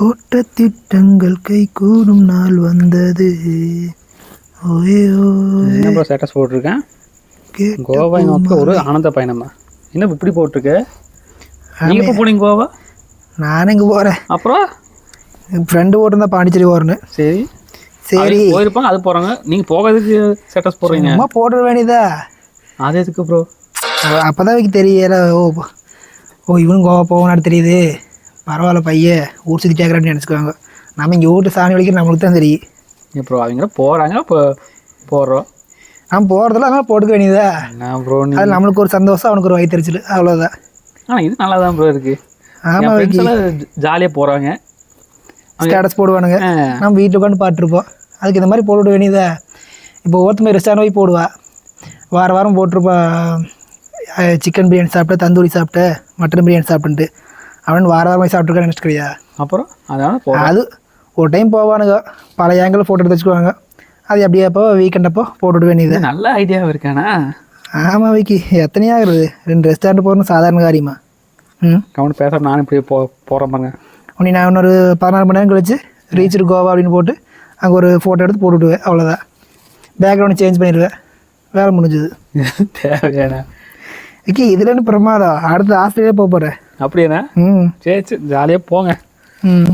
போட்ட திட்டங்கள் கை கூடும் நாள் வந்தது என்ன ஸ்டேட்டஸ் போட்டிருக்கேன் கோவா நோக்கி ஒரு ஆனந்த பயணமா? என்ன இப்படி போட்டிருக்கு? எப்போ போனீங்க கோவா? நானும் இங்கே போகிறேன் அப்புறம்? ஃப்ரெண்டு போட்டிருந்தா பாண்டிச்சேரி போகிறேன்னு சரி. சரி. போயிருப்பாங்க அது போகிறாங்க நீங்கள் போகிறதுக்கு ஸ்டேட்டஸ் போடுறீங்க. சும்மா போட்டுற வேண்டியதா? அது எதுக்கு ப்ரோ அப்போ தான் வைக்க தெரியல ஓ ஓ இவனும் கோவா போகணும்னு தெரியுது. பரவாயில்ல பையன் ஊர் சுற்றி கேட்குறான்னு நினச்சிக்குவாங்க. நம்ம இங்கே வீட்டு சாணி வலிக்கிற நம்மளுக்கு தான் தெரியும். ப்ரோ அவங்க போகிறாங்க இப்போ போடுறோம். நம்ம போகிறதுல அதனால போட்டுக்க வேண்டியதா அது நம்மளுக்கு ஒரு சந்தோஷம் அவனுக்கு ஒரு வயிற்றுச்சல் அவ்வளோதான் ஆனால் இது நல்லா தான் ப்ரோ இருக்குது ஆமாம் ஜாலியாக போகிறாங்க ஸ்டேட்டஸ் போடுவானுங்க. நம்ம வீட்டில் உட்காந்து பார்த்துருப்போம். அதுக்கு இந்த மாதிரி போட்டு விட வேண்டியதா இப்போ ஒருத்தமே ரெஸ்டாரண்ட் போய் போடுவா. வார வாரம் போட்டிருப்பா. சிக்கன் பிரியாணி சாப்பிட்டு தந்தூரி சாப்பிட்டு மட்டன் பிரியாணி சாப்பிட்டுன்ட்டு. அவன் வார வாரம் போய் சாப்பிட்ருக்கான்னு நினச்சிக்கிறியா? அப்புறம் அதனால அது ஒரு டைம் போவானுங்க. பல ஏங்கில் ஃபோட்டோ எடுத்து வச்சுக்குவாங்க. அது அப்படியே அப்போ வீக்கெண்ட் அப்போ போட்டுவிட வேண்டியது. இது நல்ல ஐடியாவாக இருக்கானா? ஆமாம் வைக்கி. எத்தனையா ஆகுறது ரெண்டு ரெஸ்டாரண்ட் போகிறது சாதாரண காரியமா? ம்? கவனம் பேசாம நானும் இப்படி போ போகிறேன் பாருங்க. உன்னை நான் இன்னொரு பதினாறு மணி நேரம் கழிச்சு ரீச் கோவா அப்படின்னு போட்டு அங்கே ஒரு ஃபோட்டோ எடுத்து போட்டு விடுவேன் அவ்வளோதான் பேக்ரவுண்ட் சேஞ்ச் பண்ணிடுவேன். வேலை முடிஞ்சுது. தேவையான விக்கி இதுல என்ன பிரமாதம்? அடுத்து ஆஸ்திரேலியா போக போகிறேன் அப்படியாண்ணா ம். சரி சரி ஜாலியாக போங்க. ம்.